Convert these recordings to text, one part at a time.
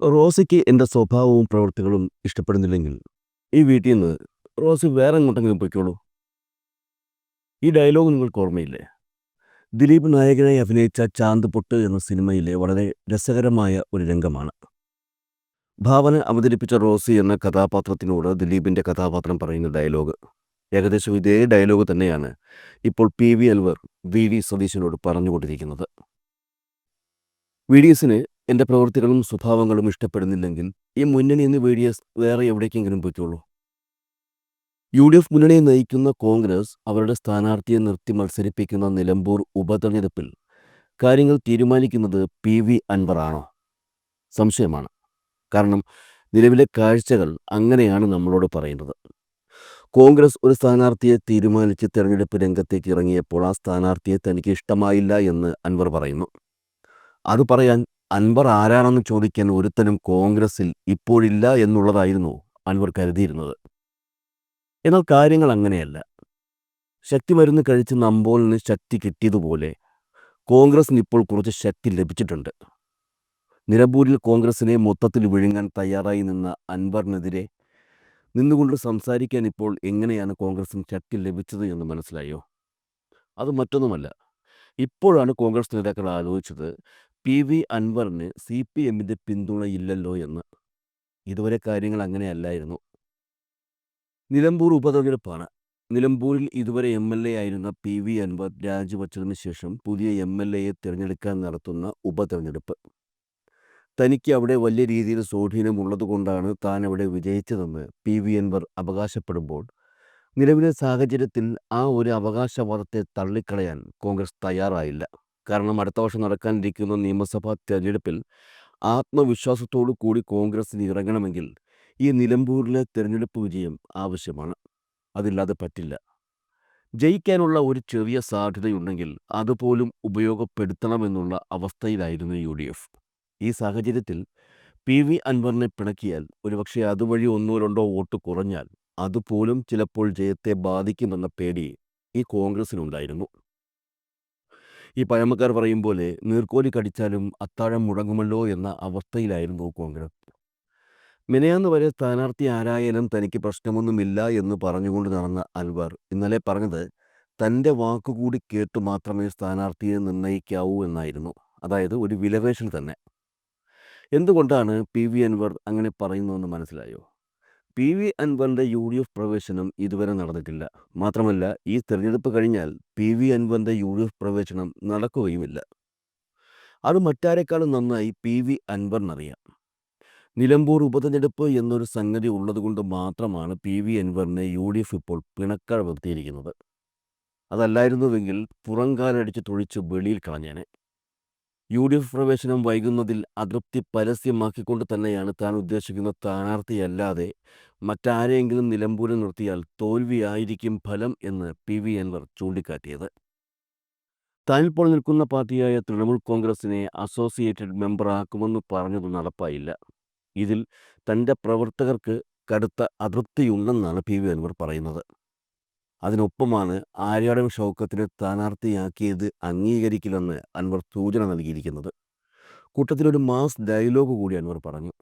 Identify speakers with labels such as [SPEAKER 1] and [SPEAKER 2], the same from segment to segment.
[SPEAKER 1] റോസിക്ക് എന്റെ സ്വഭാവവും പ്രവൃത്തികളും ഇഷ്ടപ്പെടുന്നില്ലെങ്കിൽ ഈ വീട്ടിൽ നിന്ന് റോസി വേറെ എങ്ങോട്ടെങ്കിലും പൊയ്ക്കോളൂ. ഈ ഡയലോഗ് നിങ്ങൾക്ക് ഓർമ്മയില്ലേ? ദിലീപ് നായകനായി അഭിനയിച്ച ചാന്ത് പൊട്ട് എന്ന സിനിമയിലെ വളരെ രസകരമായ ഒരു രംഗമാണ്. ഭാവന അവതരിപ്പിച്ച റോസി എന്ന കഥാപാത്രത്തിനോട് ദിലീപിന്റെ കഥാപാത്രം പറയുന്ന ഡയലോഗ്. ഏകദേശം ഇതേ ഡയലോഗ് തന്നെയാണ് ഇപ്പോൾ P V Alvar V D സതീശനോട് പറഞ്ഞുകൊണ്ടിരിക്കുന്നത്. വി ഡി എസിന് എന്റെ പ്രവൃത്തികളും സ്വഭാവങ്ങളും ഇഷ്ടപ്പെടുന്നില്ലെങ്കിൽ ഈ മുന്നണി എന്ന് വി ഡി എസ് വേറെ എവിടേക്കെങ്കിലും പറ്റുള്ളൂ യു ഡി എഫ് മുന്നണിയെ നയിക്കുന്ന കോൺഗ്രസ് അവരുടെ സ്ഥാനാർത്ഥിയെ നിർത്തി മത്സരിപ്പിക്കുന്ന നിലമ്പൂർ ഉപതെരഞ്ഞെടുപ്പിൽ കാര്യങ്ങൾ തീരുമാനിക്കുന്നത് പി വി അൻവറാണോ? സംശയമാണ്. കാരണം നിലവിലെ കാഴ്ചകൾ അങ്ങനെയാണ് നമ്മളോട് പറയുന്നത്. കോൺഗ്രസ് ഒരു സ്ഥാനാർത്ഥിയെ തീരുമാനിച്ച് തെരഞ്ഞെടുപ്പ് രംഗത്തേക്ക് ഇറങ്ങിയപ്പോൾ ആ സ്ഥാനാർത്ഥിയെ തനിക്ക് ഇഷ്ടമായില്ല എന്ന് അൻവർ പറയുന്നു. അത് പറയാൻ അൻവർ ആരാണെന്ന് ചോദിക്കാൻ ഒരുത്തനും കോൺഗ്രസിൽ ഇപ്പോഴില്ല എന്നുള്ളതായിരുന്നു അൻവർ കരുതിയിരുന്നത്. എന്നാൽ കാര്യങ്ങൾ അങ്ങനെയല്ല. ശക്തി മരുന്ന് കഴിച്ച് നമ്പോളിന് ശക്തി കിട്ടിയതുപോലെ കോൺഗ്രസിന് ഇപ്പോൾ കുറച്ച് ശക്തി ലഭിച്ചിട്ടുണ്ട്. നിലമ്പൂരിൽ കോൺഗ്രസിനെ മൊത്തത്തിൽ വിഴുങ്ങാൻ തയ്യാറായി നിന്ന അൻവറിനെതിരെ നിന്നുകൊണ്ട് സംസാരിക്കാൻ ഇപ്പോൾ എങ്ങനെയാണ് കോൺഗ്രസിന് ശക്തി ലഭിച്ചത് എന്ന് മനസ്സിലായോ? അത് മറ്റൊന്നുമല്ല. ഇപ്പോഴാണ് കോൺഗ്രസ് നേതാക്കൾ ആലോചിച്ചത് പി വി അൻവറിന് സി പി എമ്മിന്റെ പിന്തുണയില്ലല്ലോ എന്ന്. ഇതുവരെ കാര്യങ്ങൾ അങ്ങനെയല്ലായിരുന്നു. നിലമ്പൂർ ഉപതെരഞ്ഞെടുപ്പാണ്. നിലമ്പൂരിൽ ഇതുവരെ എം എൽ എ ആയിരുന്ന പി വി അൻവർ രാജിവച്ചതിന് ശേഷം പുതിയ എം എൽ എയെ തിരഞ്ഞെടുക്കാൻ നടത്തുന്ന ഉപതെരഞ്ഞെടുപ്പ്. തനിക്ക് അവിടെ വലിയ രീതിയിൽ സ്വാധീനമുള്ളതുകൊണ്ടാണ് താൻ അവിടെ വിജയിച്ചതെന്ന് പി വി അൻവർ അവകാശപ്പെടുമ്പോൾ നിലവിലെ സാഹചര്യത്തിൽ ആ ഒരു അവകാശവാദത്തെ തള്ളിക്കളയാൻ കോൺഗ്രസ് തയ്യാറായില്ല. കാരണം അടുത്ത വർഷം നടക്കാനിരിക്കുന്ന നിയമസഭാ തെരഞ്ഞെടുപ്പിൽ ആത്മവിശ്വാസത്തോടു കൂടി കോൺഗ്രസിന് ഇറങ്ങണമെങ്കിൽ ഈ നിലമ്പൂരിലെ തെരഞ്ഞെടുപ്പ് വിജയം ആവശ്യമാണ്. അതില്ലാതെ പറ്റില്ല. ജയിക്കാനുള്ള ഒരു ചെറിയ സാധ്യതയുണ്ടെങ്കിൽ അതുപോലും ഉപയോഗപ്പെടുത്തണമെന്നുള്ള അവസ്ഥയിലായിരുന്നു യു ഡി എഫ് ഈ സാഹചര്യത്തിൽ പി വി അൻവറിനെ പിണക്കിയാൽ ഒരുപക്ഷെ അതുവഴി ഒന്നോ രണ്ടോ വോട്ട് കുറഞ്ഞാൽ അതുപോലും ചിലപ്പോൾ ജയത്തെ ബാധിക്കുമെന്ന പേടി ഈ കോൺഗ്രസിനുണ്ടായിരുന്നു. ഈ പഴമക്കാർ പറയും പോലെ നീർക്കോലി കടിച്ചാലും അത്താഴം മുടങ്ങുമല്ലോ എന്ന അവസ്ഥയിലായിരുന്നു കോൺഗ്രസ്. മിനയാന്ന് വരെ സ്ഥാനാർത്ഥി ആരായാലും തനിക്ക് പ്രശ്നമൊന്നുമില്ല എന്ന് പറഞ്ഞുകൊണ്ട് നടന്ന അൽവർ ഇന്നലെ പറഞ്ഞത് തന്റെ വാക്കുകൂടി കേട്ട് മാത്രമേ സ്ഥാനാർത്ഥിയെ നിർണയിക്കാവൂ എന്നായിരുന്നു. അതായത് ഒരു വിലപേശൽ തന്നെ. എന്തുകൊണ്ടാണ് പി വി അൻവർ അങ്ങനെ പറയുന്നതെന്ന് മനസ്സിലായോ? പി വി അൻവറിന്റെ യു ഡി എഫ് പ്രവേശനം ഇതുവരെ നടന്നിട്ടില്ല. മാത്രമല്ല ഈ തെരഞ്ഞെടുപ്പ് കഴിഞ്ഞാൽ പി വി അൻവറിന്റെ യു ഡി എഫ് പ്രവേശനം നടക്കുകയുമില്ല. അത് മറ്റാരെക്കാളും നന്നായി പി വി അൻവറിനറിയാം. നിലമ്പൂർ ഉപതെരഞ്ഞെടുപ്പ് എന്നൊരു സംഗതി ഉള്ളതുകൊണ്ട് മാത്രമാണ് പി വി അൻവറിനെ യു ഡി എഫ് ഇപ്പോൾ പിണക്കഴ നിർത്തിയിരിക്കുന്നത് അതല്ലായിരുന്നുവെങ്കിൽ പുറംകാലടിച്ച് തൊഴിച്ച് വെളിയിൽ കളഞ്ഞേനെ. യു ഡി എഫ് പ്രവേശനം വൈകുന്നതിൽ അതൃപ്തി പരസ്യമാക്കിക്കൊണ്ട് തന്നെയാണ് താൻ ഉദ്ദേശിക്കുന്ന സ്ഥാനാർത്ഥിയല്ലാതെ മറ്റാരെയെങ്കിലും നിലമ്പൂരിൽ നിർത്തിയാൽ തോൽവിയായിരിക്കും ഫലം എന്ന് പി വി അൻവർ ചൂണ്ടിക്കാട്ടിയത്. താനിപ്പോൾ നിൽക്കുന്ന പാർട്ടിയായ തൃണമൂൽ കോൺഗ്രസിനെ അസോസിയേറ്റഡ് മെമ്പറാക്കുമെന്ന് പറഞ്ഞത് നടപ്പായില്ല. ഇതിൽ തന്റെ പ്രവർത്തകർക്ക് കടുത്ത അതൃപ്തിയുണ്ടെന്നാണ് പി വി അൻവർ പറയുന്നത്. അതിനൊപ്പമാണ് ആര്യാടൻ ഷൗക്കത്തിനെ സ്ഥാനാർത്ഥിയാക്കിയത് അംഗീകരിക്കില്ലെന്ന് അൻവർ സൂചന നൽകിയിരിക്കുന്നത്. കൂട്ടത്തിലൊരു മാസ് ഡയലോഗ് കൂടി അൻവർ പറഞ്ഞു.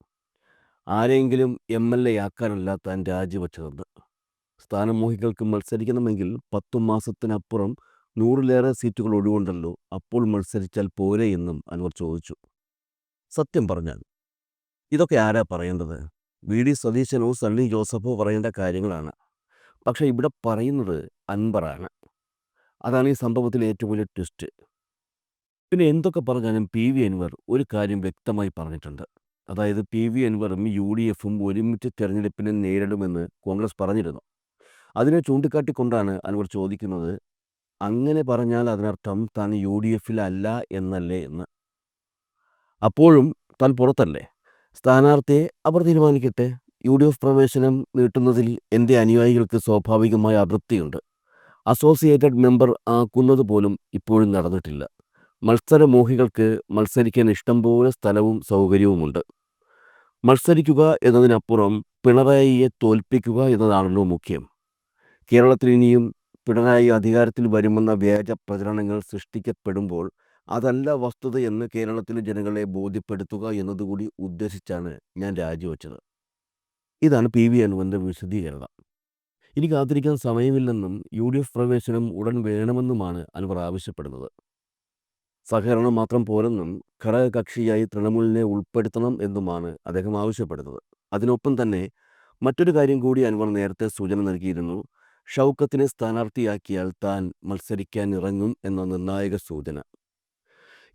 [SPEAKER 1] ആരെങ്കിലും എം എൽ എ ആക്കാനല്ല താൻ രാജിവെച്ചതെന്ന്. സ്ഥാനമോഹികൾക്ക് മത്സരിക്കണമെങ്കിൽ പത്തു മാസത്തിനപ്പുറം നൂറിലേറെ സീറ്റുകൾ ഒഴിവുണ്ടല്ലോ അപ്പോൾ മത്സരിച്ചാൽ പോരെ എന്നും അൻവർ ചോദിച്ചു. സത്യം പറഞ്ഞാൽ ഇതൊക്കെ ആരാ പറയേണ്ടത്? വി. ഡി. സതീശനോ സണ്ണി ജോസഫോ പറയേണ്ട കാര്യങ്ങളാണ്. പക്ഷേ ഇവിടെ പറയുന്നത് അൻപറാണ് അതാണ് ഈ സംഭവത്തിലെ ഏറ്റവും വലിയ ട്വിസ്റ്റ് പിന്നെ എന്തൊക്കെ പറഞ്ഞാലും പി വി അൻവർ ഒരു കാര്യം വ്യക്തമായി പറഞ്ഞിട്ടുണ്ട്. അതായത് പി വി അൻവറും യു ഡി എഫും ഒരുമിച്ച് തെരഞ്ഞെടുപ്പിനെ നേരിടുമെന്ന് കോൺഗ്രസ് പറഞ്ഞിരുന്നു. അതിനെ ചൂണ്ടിക്കാട്ടിക്കൊണ്ടാണ് അൻവർ ചോദിക്കുന്നത് അങ്ങനെ പറഞ്ഞാൽ അതിനർത്ഥം താൻ യു ഡി എഫിലല്ല എന്നല്ലേ എന്ന്? അപ്പോഴും താൻ പുറത്തല്ലേ? സ്ഥാനാർത്ഥിയെ അവർ തീരുമാനിക്കട്ടെ? യു ഡി എഫ് പ്രവേശനം നീട്ടുന്നതിൽ എന്റെ അനുയായികൾക്ക് സ്വാഭാവികമായ അതൃപ്തിയുണ്ട്. അസോസിയേറ്റഡ് മെമ്പർ ആക്കുന്നത് പോലും ഇപ്പോഴും നടന്നിട്ടില്ല. മത്സരമോഹികൾക്ക് മത്സരിക്കാൻ ഇഷ്ടംപോലെ സ്ഥലവും സൗകര്യവുമുണ്ട്. മത്സരിക്കുക എന്നതിനപ്പുറം പിണറായിയെ തോൽപ്പിക്കുക എന്നതാണല്ലോ മുഖ്യം. കേരളത്തിൽ ഇനിയും പിണറായി അധികാരത്തിൽ വരുമെന്ന വ്യാജ പ്രചരണങ്ങൾ സൃഷ്ടിക്കപ്പെടുമ്പോൾ അതല്ല വസ്തുതയെന്ന് കേരളത്തിലെ ജനങ്ങളെ ബോധ്യപ്പെടുത്തുക എന്നതുകൂടി ഉദ്ദേശിച്ചാണ് ഞാൻ രാജിവെച്ചത്. ഇതാണ് പി വി അനുവിന്റെ വിശദീകരണം. ഇനി കാത്തിരിക്കാൻ സമയമില്ലെന്നും യു ഡി എഫ് പ്രവേശനം ഉടൻ വേണമെന്നുമാണ് അൻവർ ആവശ്യപ്പെടുന്നത്. സഹകരണം മാത്രം പോരെന്നും ഘടകകക്ഷിയായി തൃണമൂലിനെ ഉൾപ്പെടുത്തണം എന്നുമാണ് അദ്ദേഹം ആവശ്യപ്പെടുന്നത്. അതിനൊപ്പം തന്നെ മറ്റൊരു കാര്യം കൂടി അൻവർ നേരത്തെ സൂചന നൽകിയിരുന്നു. ഷൗക്കത്തിനെ സ്ഥാനാർത്ഥിയാക്കിയാൽ താൻ മത്സരിക്കാൻ ഇറങ്ങും എന്ന നിർണായക സൂചന.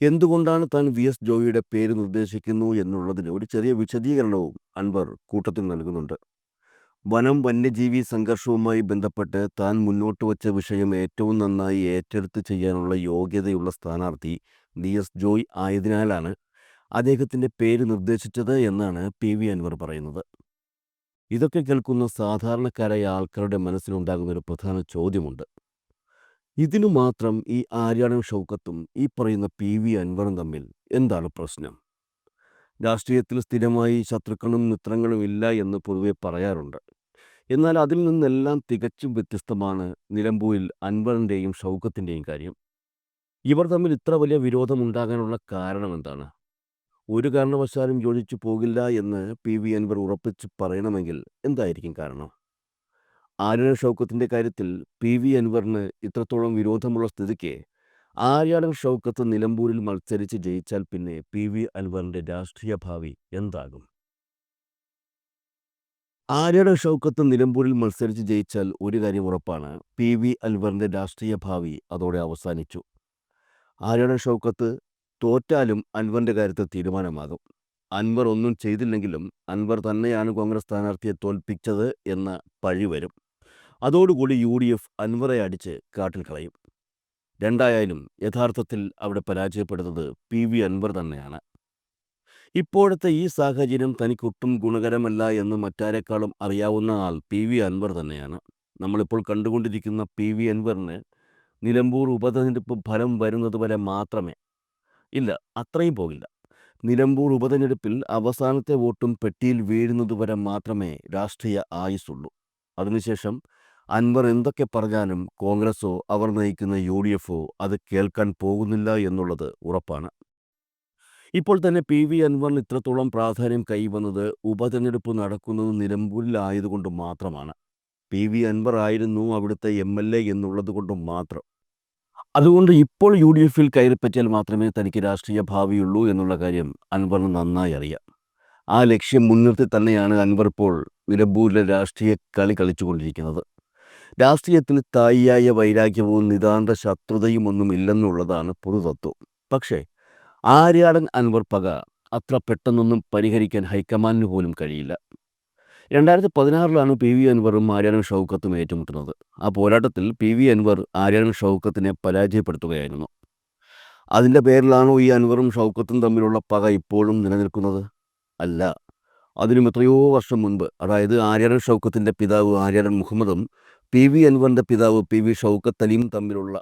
[SPEAKER 1] എന്തുകൊണ്ടാണ് താൻ വി എസ് ജോയിയുടെ പേര് നിർദ്ദേശിക്കുന്നു എന്നുള്ളതിന് ഒരു ചെറിയ വിശദീകരണവും അൻവർ കൂട്ടത്തിൽ നൽകുന്നുണ്ട്. വനം വന്യജീവി സംഘർഷവുമായി ബന്ധപ്പെട്ട് താൻ മുന്നോട്ട് വച്ച വിഷയം ഏറ്റവും നന്നായി ഏറ്റെടുത്ത് ചെയ്യാനുള്ള യോഗ്യതയുള്ള സ്ഥാനാർത്ഥി വി എസ് ജോയ് ആയതിനാലാണ് അദ്ദേഹത്തിന്റെ പേര് നിർദ്ദേശിച്ചത് എന്നാണ് പി വി അൻവർ പറയുന്നത്. ഇതൊക്കെ കേൾക്കുന്ന സാധാരണക്കാരായ ആൾക്കാരുടെ മനസ്സിലുണ്ടാകുന്ന ഒരു പ്രധാന ചോദ്യമുണ്ട്. ഇതിനു മാത്രം ഈ ആര്യാടൻ ഷൗക്കത്തും ഈ പറയുന്ന പി വി അൻവറും തമ്മിൽ എന്താണ് പ്രശ്നം? രാഷ്ട്രീയത്തിൽ സ്ഥിരമായി ശത്രുക്കളും മിത്രങ്ങളും ഇല്ല എന്ന് പൊതുവെ പറയാറുണ്ട്. എന്നാൽ അതിൽ നിന്നെല്ലാം തികച്ചും വ്യത്യസ്തമാണ് നിലമ്പൂരിൽ അൻവറിന്റെയും ഷൗക്കത്തിന്റെയും കാര്യം. ഇവർ തമ്മിൽ ഇത്ര വലിയ വിരോധമുണ്ടാകാനുള്ള കാരണം എന്താണ്? ഒരു കാരണവശാലും യോജിച്ചു പോകില്ല എന്ന് പി വി അൻവർ ഉറപ്പിച്ച് പറയണമെങ്കിൽ എന്തായിരിക്കും കാരണം? ആര്യൻ ഷൗക്കത്തിന്റെ കാര്യത്തിൽ പി വി അൻവറിന് ഇത്രത്തോളം വിരോധമുള്ള സ്ഥിതിക്ക് ആര്യാടൻ ഷൗക്കത്ത് നിലമ്പൂരിൽ മത്സരിച്ച് ജയിച്ചാൽ പിന്നെ പി വി അൻവറിന്റെ രാഷ്ട്രീയ ഭാവി എന്താകും? ആര്യാടൻ ഷൗക്കത്ത് നിലമ്പൂരിൽ മത്സരിച്ച് ജയിച്ചാൽ ഒരു കാര്യം ഉറപ്പാണ്. പി വി അൻവറിന്റെ രാഷ്ട്രീയ ഭാവി അതോടെ അവസാനിച്ചു. ആര്യാടൻ ഷൗക്കത്ത് തോറ്റാലും അൻവറിന്റെ കാര്യത്തിൽ തീരുമാനമാകും. അൻവർ ഒന്നും ചെയ്തില്ലെങ്കിലും അൻവർ തന്നെയാണ് കോൺഗ്രസ് സ്ഥാനാർത്ഥിയെ തോൽപ്പിച്ചത് എന്ന പഴി വരും. അതോടുകൂടി യു ഡി എഫ് അൻവറെ അടിച്ച് കാട്ടിൽ കളയും രണ്ടായാലും യഥാർത്ഥത്തിൽ അവിടെ പരാജയപ്പെടുന്നത് പി വി അൻവർ തന്നെയാണ്. ഇപ്പോഴത്തെ ഈ സാഹചര്യം തനിക്കൊട്ടും ഗുണകരമല്ല എന്ന് മറ്റാരെക്കാളും അറിയാവുന്ന ആൾ പി വി അൻവർ തന്നെയാണ്. നമ്മളിപ്പോൾ കണ്ടുകൊണ്ടിരിക്കുന്ന പി വി അൻവറിന് നിലമ്പൂർ ഉപതെരഞ്ഞെടുപ്പ് ഫലം വരുന്നത് വരെ മാത്രമേ ഇല്ല അത്രയും പോകില്ല. നിലമ്പൂർ ഉപതെരഞ്ഞെടുപ്പിൽ അവസാനത്തെ വോട്ടും പെട്ടിയിൽ വീഴുന്നത് വരെ മാത്രമേ രാഷ്ട്രീയ ആയുസ്സുള്ളൂ. അതിനുശേഷം അൻവർ എന്തൊക്കെ പറഞ്ഞാലും കോൺഗ്രസോ അവർ നയിക്കുന്ന യു ഡി എഫോ അത് കേൾക്കാൻ പോകുന്നില്ല എന്നുള്ളത് ഉറപ്പാണ്. ഇപ്പോൾ തന്നെ പി വി അൻവറിന് ഇത്രത്തോളം പ്രാധാന്യം കൈവന്നത് ഉപതെരഞ്ഞെടുപ്പ് നടക്കുന്നത് നിലമ്പൂരിലായതുകൊണ്ട് മാത്രമാണ്. പി വി അൻവർ ആയിരുന്നു അവിടുത്തെ എം എൽ എ എന്നുള്ളത് കൊണ്ട് മാത്രം. അതുകൊണ്ട് ഇപ്പോൾ യു ഡി എഫിൽ കയറിപ്പറ്റിയാൽ മാത്രമേ തനിക്ക് രാഷ്ട്രീയ ഭാവിയുള്ളൂ എന്നുള്ള കാര്യം അൻവറിന് നന്നായി അറിയാം. ആ ലക്ഷ്യം മുൻനിർത്തി തന്നെയാണ് അൻവർ ഇപ്പോൾ നിലമ്പൂരിലെ രാഷ്ട്രീയ കളി കളിച്ചുകൊണ്ടിരിക്കുന്നത്. രാഷ്ട്രീയത്തിൽ തായിയായ വൈരാഗ്യവും നിതാന്ത ശത്രുതയും ഒന്നും ഇല്ലെന്നുള്ളതാണ് പൊതുതത്വം. പക്ഷേ ആര്യാടൻ അൻവർ പക അത്ര പെട്ടെന്നൊന്നും പരിഹരിക്കാൻ ഹൈക്കമാൻഡിന് പോലും കഴിയില്ല. രണ്ടായിരത്തി പതിനാറിലാണ് പി വി അൻവറും ആര്യാടൻ ഷൗക്കത്തും ഏറ്റുമുട്ടുന്നത്. ആ പോരാട്ടത്തിൽ പി വി അൻവർ ആര്യാടൻ ഷൗക്കത്തിനെ പരാജയപ്പെടുത്തുകയായിരുന്നു. അതിന്റെ പേരിലാണോ ഈ അൻവറും ഷൗക്കത്തും തമ്മിലുള്ള പക ഇപ്പോഴും നിലനിൽക്കുന്നത്? അല്ല. അതിനും എത്രയോ വർഷം മുൻപ് അതായത് ആര്യാടൻ ഷൗക്കത്തിന്റെ പിതാവ് ആര്യാടൻ മുഹമ്മദും പി വി അൻവറിന്റെ പിതാവ് പി വി ഷൗക്കത്ത് അലിയും തമ്മിലുള്ള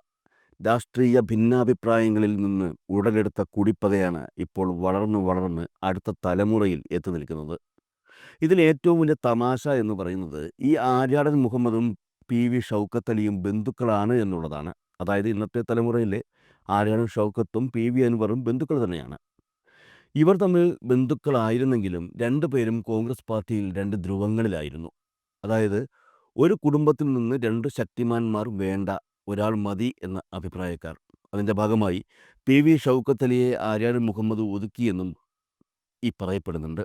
[SPEAKER 1] രാഷ്ട്രീയ ഭിന്നാഭിപ്രായങ്ങളിൽ നിന്ന് ഉടലെടുത്ത കുടിപ്പകയാണ് ഇപ്പോൾ വളർന്ന് വളർന്ന് അടുത്ത തലമുറയിൽ എത്തി നിൽക്കുന്നത്. ഇതിൽ ഏറ്റവും വലിയ തമാശ എന്ന് പറയുന്നത് ഈ ആര്യാടൻ മുഹമ്മദും പി വി ഷൗക്കത്ത് അലിയും ബന്ധുക്കളാണ് എന്നുള്ളതാണ്. അതായത് ഇന്നത്തെ തലമുറയിലെ ആര്യാടൻ ഷൗക്കത്തും പി വി അൻവറും ബന്ധുക്കൾ തന്നെയാണ്. ഇവർ തമ്മിൽ ബന്ധുക്കളായിരുന്നെങ്കിലും രണ്ടുപേരും കോൺഗ്രസ് പാർട്ടിയിൽ രണ്ട് ധ്രുവങ്ങളിലായിരുന്നു. അതായത് ഒരു കുടുംബത്തിൽ നിന്ന് രണ്ട് ശക്തിമാന്മാർ വേണ്ട ഒരാൾ മതി എന്ന അഭിപ്രായക്കാർ. അതിന്റെ ഭാഗമായി പി. വി. ഷൗക്കത്ത് അലിയെ ആര്യാടൻ മുഹമ്മദ് ഒതുക്കിയെന്നും ഈ പറയപ്പെടുന്നുണ്ട്.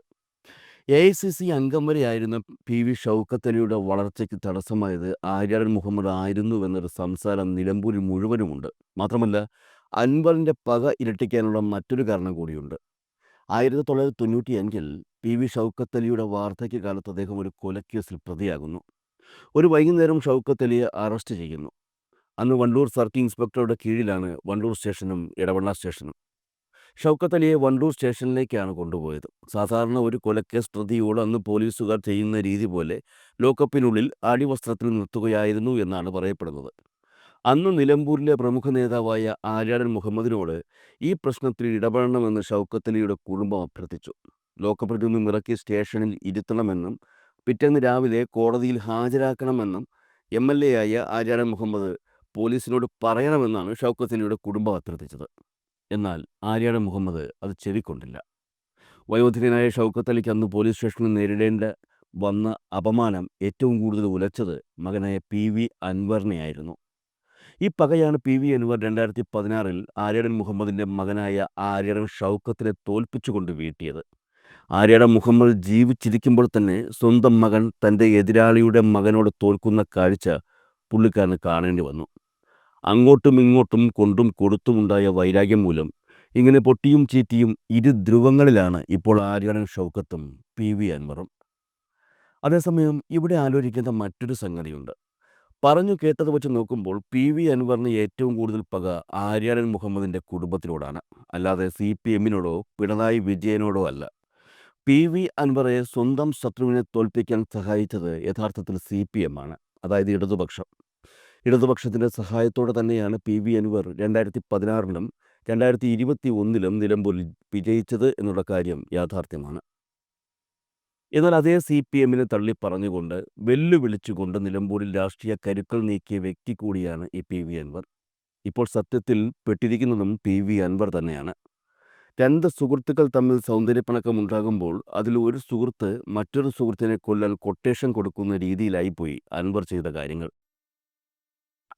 [SPEAKER 1] എ. ഐ. സി. സി അംഗം വരെയായിരുന്ന പി. വി. ഷൗക്കത്ത് അലിയുടെ വളർച്ചയ്ക്ക് തടസ്സമായത് ആര്യാടൻ മുഹമ്മദ് ആയിരുന്നു എന്നൊരു സംസാരം നിലമ്പൂരിൽ മുഴുവനുമുണ്ട്. മാത്രമല്ല അൻവറിന്റെ പക ഇരട്ടിക്കാനുള്ള മറ്റൊരു കാരണം കൂടിയുണ്ട്. ആയിരത്തി തൊള്ളായിരത്തി തൊണ്ണൂറ്റി അഞ്ചിൽ പി. വി. ഷൗക്കത്ത് അലിയുടെ വാർദ്ധക്യകാലത്ത് അദ്ദേഹം ഒരു കൊലക്കേസിൽ പ്രതിയാകുന്നു. ഒരു വൈകുന്നേരം ഷൗക്കത്ത് അലിയെ അറസ്റ്റ് ചെയ്യുന്നു. അന്ന് വണ്ടൂർ സർക്കിൾ ഇൻസ്പെക്ടറുടെ കീഴിലാണ് വണ്ടൂർ സ്റ്റേഷനും ഇടവണ്ണ സ്റ്റേഷനും. ഷൗക്കത്ത് അലിയെ വണ്ടൂർ സ്റ്റേഷനിലേക്കാണ് കൊണ്ടുപോയത്. സാധാരണ ഒരു കൊലക്കേസ് പ്രതിയോട് അന്ന് പോലീസുകാർ ചെയ്യുന്ന രീതി പോലെ ലോക്കപ്പിനുള്ളിൽ അടിവസ്ത്രത്തിൽ നിർത്തുകയായിരുന്നു എന്നാണ് പറയപ്പെടുന്നത്. അന്ന് നിലമ്പൂരിലെ പ്രമുഖ നേതാവായ ആര്യാടൻ മുഹമ്മദിനോട് ഈ പ്രശ്നത്തിൽ ഇടപെടണമെന്ന് ഷൗക്കത്ത് അലിയുടെ കുടുംബം അഭ്യർത്ഥിച്ചു. ലോക്കപ്പിൽ നിന്നും ഇറക്കി സ്റ്റേഷനിൽ ഇരുത്തണമെന്നും പിറ്റേന്ന് രാവിലെ കോടതിയിൽ ഹാജരാക്കണമെന്നും എം എൽ എ ആയ ആര്യാടൻ മുഹമ്മദ് പോലീസിനോട് പറയണമെന്നാണ് ഷൗക്കത്തിനിയുടെ കുടുംബം അഭ്യർത്ഥിച്ചത് എന്നാൽ ആര്യാടൻ മുഹമ്മദ് അത് ചെവിക്കൊണ്ടില്ല. വയോധികനായ ഷൗക്കത്ത് അലിക്ക് അന്ന് പോലീസ് സ്റ്റേഷനിൽ നേരിടേണ്ട വന്ന അപമാനം ഏറ്റവും കൂടുതൽ ഉലച്ചത് മകനായ പി വി അൻവറിനെയായിരുന്നു. ഈ പകയാണ് പി വി അൻവർ രണ്ടായിരത്തി പതിനാറിൽ ആര്യടൻ മുഹമ്മദിന്റെ മകനായ ആര്യടൻ ഷൗക്കത്തിനെ തോൽപ്പിച്ചുകൊണ്ട് വീട്ടിയത്. ആര്യടൻ മുഹമ്മദ് ജീവിച്ചിരിക്കുമ്പോൾ തന്നെ സ്വന്തം മകൻ തന്റെ എതിരാളിയുടെ മകനോട് തോൽക്കുന്ന കാഴ്ച പുള്ളിക്കാരന് കാണേണ്ടി വന്നു. അങ്ങോട്ടും ഇങ്ങോട്ടും കൊണ്ടും കൊടുത്തുമുണ്ടായ വൈരാഗ്യം മൂലം ഇങ്ങനെ പൊട്ടിയും ചീറ്റിയും ഇരു ധ്രുവങ്ങളിലാണ് ഇപ്പോൾ ആര്യടൻ ഷൗക്കത്തും പി. വി. അൻവറും. അതേസമയം ഇവിടെ ആലോചിക്കേണ്ട മറ്റൊരു സംഗതിയുണ്ട്. പറഞ്ഞു കേട്ടത് വെച്ച് നോക്കുമ്പോൾ പി. വി. അൻവറിന് ഏറ്റവും കൂടുതൽ പക ആര്യാടൻ മുഹമ്മദിന്റെ കുടുംബത്തിനോടാണ്. അല്ലാതെ സി. പി. എമ്മിനോടോ പിണറായി വിജയനോടോ അല്ല. പി വി അൻവറെ സ്വന്തം ശത്രുവിനെ തോൽപ്പിക്കാൻ സഹായിച്ചത് യഥാർത്ഥത്തിൽ സി പി എം ആണ് അതായത് ഇടതുപക്ഷം. ഇടതുപക്ഷത്തിന്റെ സഹായത്തോടെ തന്നെയാണ് പി വി അൻവർ രണ്ടായിരത്തി പതിനാറിലും രണ്ടായിരത്തി ഇരുപത്തി ഒന്നിലും നിലമ്പൂരിൽ വിജയിച്ചത് എന്നുള്ള കാര്യം യാഥാർത്ഥ്യമാണ്. എന്നാൽ അതേ സി പി എമ്മിനെ തള്ളി പറഞ്ഞുകൊണ്ട് വെല്ലുവിളിച്ചുകൊണ്ട് നിലമ്പൂരിൽ രാഷ്ട്രീയ കരുക്കൾ നീക്കിയ വ്യക്തി കൂടിയാണ് ഈ പി വി അൻവർ. ഇപ്പോൾ സത്യത്തിൽ പെട്ടിരിക്കുന്നതും പി വി അൻവർ തന്നെയാണ്. രണ്ട് സുഹൃത്തുക്കൾ തമ്മിൽ സൗന്ദര്യപ്പണക്കം ഉണ്ടാകുമ്പോൾ അതിൽ ഒരു സുഹൃത്ത് മറ്റൊരു സുഹൃത്തിനെ കൊല്ലാൻ കൊട്ടേഷൻ കൊടുക്കുന്ന രീതിയിലായിപ്പോയി അൻവർ ചെയ്ത കാര്യങ്ങൾ.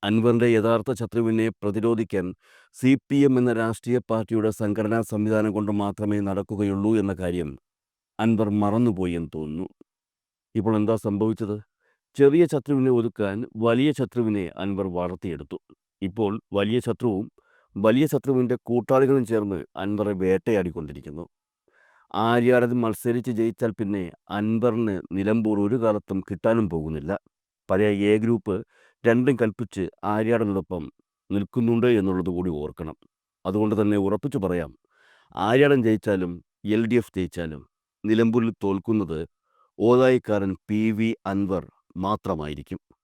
[SPEAKER 1] അൻവറിന്റെ യഥാർത്ഥ ശത്രുവിനെ പ്രതിരോധിക്കാൻ സി പി എം എന്ന രാഷ്ട്രീയ പാർട്ടിയുടെ സംഘടനാ സംവിധാനം കൊണ്ട് മാത്രമേ നടക്കുകയുള്ളൂ എന്ന കാര്യം അൻവർ മറന്നുപോയി എന്ന് തോന്നുന്നു. ഇപ്പോൾ എന്താ സംഭവിച്ചത്? ചെറിയ ശത്രുവിനെ ഒതുക്കാൻ വലിയ ശത്രുവിനെ അൻവർ വളർത്തിയെടുത്തു. ഇപ്പോൾ വലിയ ശത്രുവും വലിയ ശത്രുവിന്റെ കൂട്ടാളികളും ചേർന്ന് അൻവറെ വേട്ടയാടിക്കൊണ്ടിരിക്കുന്നു. ആര്യാടത് മത്സരിച്ച് ജയിച്ചാൽ പിന്നെ അൻവറിന് നിലമ്പൂർ ഒരു കാലത്തും കിട്ടാനും പോകുന്നില്ല. പഴയ എ ഗ്രൂപ്പ് രണ്ടും കൽപ്പിച്ച് ആര്യാടനോടൊപ്പം നിൽക്കുന്നുണ്ട് എന്നുള്ളത് കൂടി ഓർക്കണം. അതുകൊണ്ട് തന്നെ ഉറപ്പിച്ചു പറയാം ആര്യാടൻ ജയിച്ചാലും എൽ ഡി എഫ് ജയിച്ചാലും നിലമ്പൂരിൽ തോൽക്കുന്നത് ഓതായിക്കാരൻ പി വി അൻവർ മാത്രമായിരിക്കും.